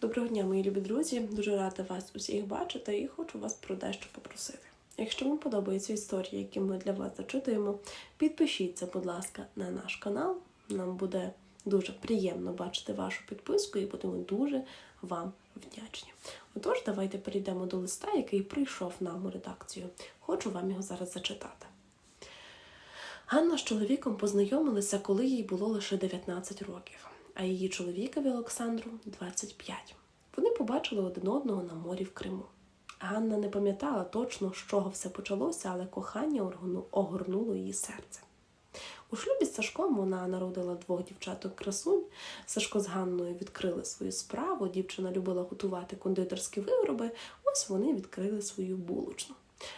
Доброго дня, мої любі друзі. Дуже рада вас усіх бачити і хочу вас про дещо попросити. Якщо вам подобаються історії, які ми для вас зачитуємо, підпишіться, будь ласка, на наш канал. Нам буде дуже приємно бачити вашу підписку і будемо дуже вам вдячні. Отож, давайте перейдемо до листа, який прийшов нам у редакцію. Хочу вам його зараз зачитати. Ганна з чоловіком познайомилися, коли їй було лише 19 років, а її чоловікові Олександру 25. Вони побачили один одного на морі в Криму. Ганна не пам'ятала точно, з чого все почалося, але кохання огорнуло її серце. У шлюбі з Сашком вона народила двох дівчаток красунь. Сашко з Ганною відкрили свою справу. Дівчина любила готувати кондитерські вироби. Ось вони відкрили свою булочну.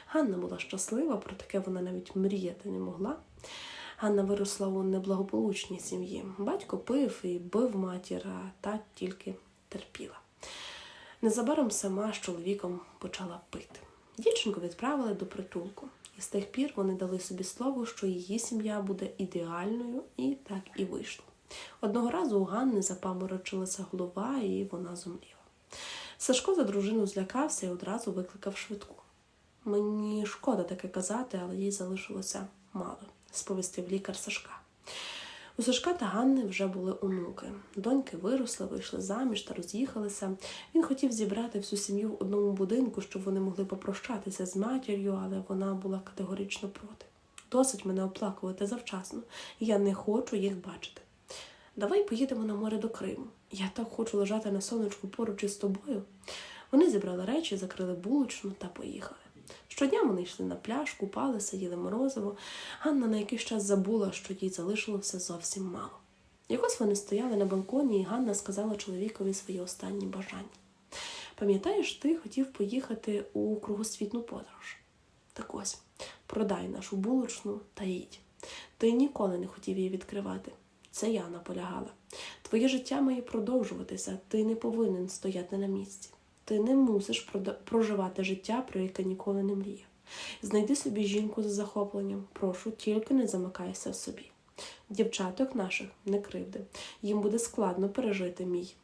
Ганна була щаслива, про таке вона навіть мріяти не могла. Ганна виросла у неблагополучній сім'ї. Батько пив і бив матір, а та тільки терпіла. Незабаром сама з чоловіком почала пити. Дівчинку відправили до притулку, і з тих пір вони дали собі слово, що її сім'я буде ідеальною, і так і вийшло. Одного разу у Ганни запаморочилася голова, і вона зумліла. Сашко за дружину злякався і одразу викликав швидку. Мені шкода таке казати, але їй залишилося мало, сповістив лікар Сашка. У Сашка та Ганни вже були онуки. Доньки виросли, вийшли заміж та роз'їхалися. Він хотів зібрати всю сім'ю в одному будинку, щоб вони могли попрощатися з матір'ю, але вона була категорично проти. Досить мене оплакувати завчасно, я не хочу їх бачити. Давай поїдемо на море до Криму. Я так хочу лежати на сонечку поруч із тобою. Вони зібрали речі, закрили булочну та поїхали. Щодня вони йшли на пляж, купалися, їли морозиво. Ганна на якийсь час забула, що їй залишилося зовсім мало. Якось вони стояли на балконі, і Ганна сказала чоловікові свої останні бажання. Пам'ятаєш, ти хотів поїхати у кругосвітну подорож? Так ось, продай нашу булочну та їдь. Ти ніколи не хотів її відкривати. Це я наполягала. Твоє життя має продовжуватися, ти не повинен стояти на місці. Ти не мусиш проживати життя, про яке ніколи не мріяв. Знайди собі жінку з захопленням. Прошу, тільки не замикайся в собі. Дівчаток наших не кривди. Їм буде складно пережити мій,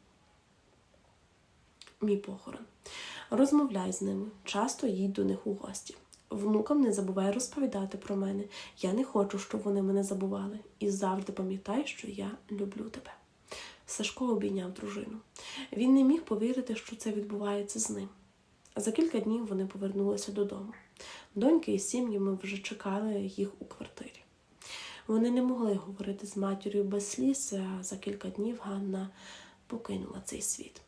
мій похорон. Розмовляй з ними, часто їдь до них у гості. Внукам не забувай розповідати про мене. Я не хочу, щоб вони мене забували. І завжди пам'ятай, що я люблю тебе. Сашко обійняв дружину. Він не міг повірити, що це відбувається з ним. За кілька днів вони повернулися додому. Доньки із сім'ями вже чекали їх у квартирі. Вони не могли говорити з матір'ю без сліз, а за кілька днів Ганна покинула цей світ.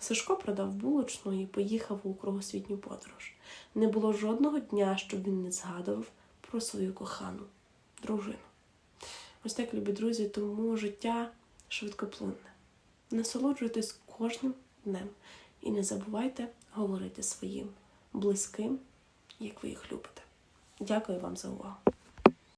Сашко продав булочну і поїхав у кругосвітню подорож. Не було жодного дня, щоб він не згадував про свою кохану дружину. Ось так, любі друзі, тому життя швидкоплинне. Насолоджуйтесь кожним днем і не забувайте говорити своїм близьким, як ви їх любите. Дякую вам за увагу.